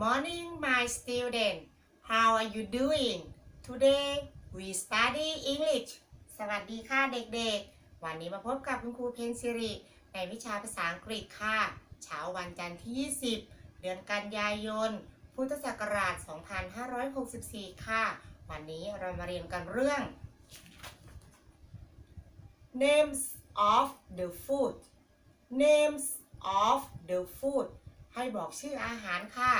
morning my student how are you doing today we study English สวัสดีค่ะเด็กๆ วันนี้มาพบกับคุณครูเพนซิริในวิชาภาษาอังกฤษค่ะ เช้าวันจันทร์ที่ 20 เดือนกันยายน พุทธศักราช 2564 ค่ะ วันนี้เรามาเรียนกันเรื่อง names of the food names of the food ให้บอกชื่ออาหารค่ะ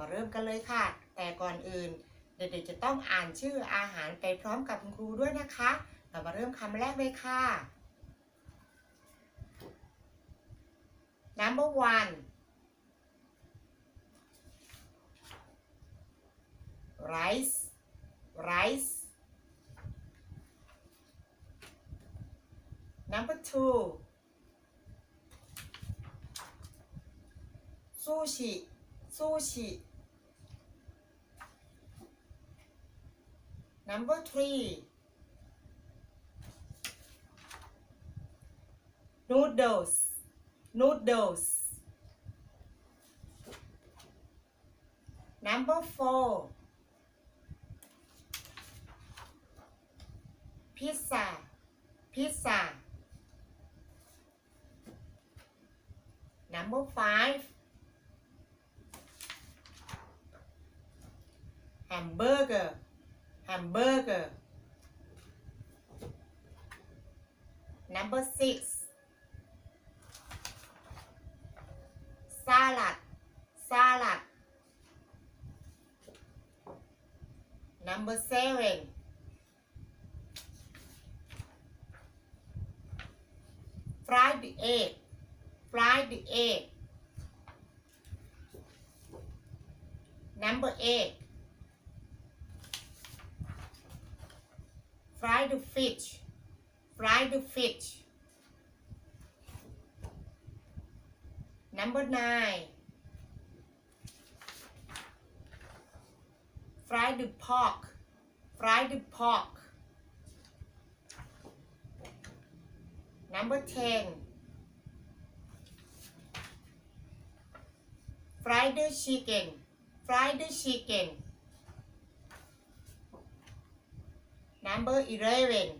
มาเริ่มกันเลยค่ะ แต่ก่อนอื่น เด็กๆจะต้องอ่านชื่ออาหารไปพร้อมกับคุณครูด้วยนะคะ เรามาเริ่มคำแรกเลยค่ะ number one rice rice number two sushi sushi number three. Noodles. Noodles. Number four. Pizza. Pizza. Number five hamburger. Hamburger. Number six. Salad. Salad. Number seven. Fried egg. Fried egg. Number eight fried fish fried fish number nine fried pork fried pork number ten fried chicken fried chicken number eleven.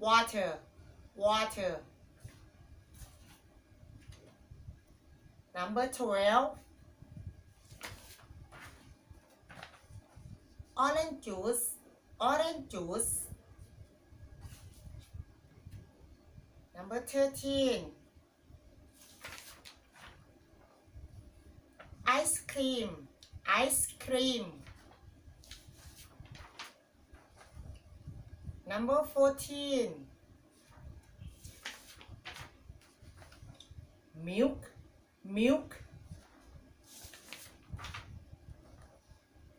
Water water. Number twelve. Orange juice orange juice. Number thirteen. Ice cream ไอศครีม number 14 milk milk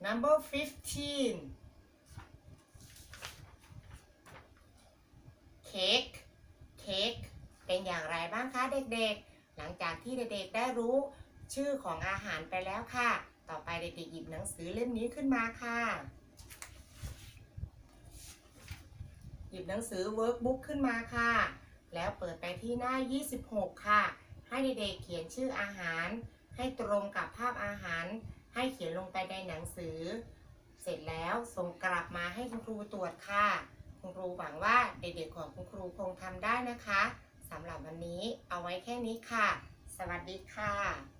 number 15 cake cake เป็นอย่างไรบ้างคะเด็กๆ หลังจากที่เด็กๆ ได้รู้ชื่อของอาหารไปแล้วค่ะ ต่อไปเด็กๆหยิบหนังสือเล่มนี้ขึ้นมาค่ะ หยิบหนังสือ workbook ขึ้นมาค่ะ แล้วเปิดไปที่หน้า 26 ค่ะ ให้เด็กๆเขียนชื่ออาหาร ให้ตรงกับภาพอาหาร ให้เขียนลงไปในหนังสือ เสร็จแล้วส่งกลับมาให้คุณครูตรวจค่ะ คุณครูหวังว่าเด็กๆของคุณครูคงทำได้นะคะสำหรับวันนี้เอาไว้แค่นี้ค่ะ สวัสดีค่ะ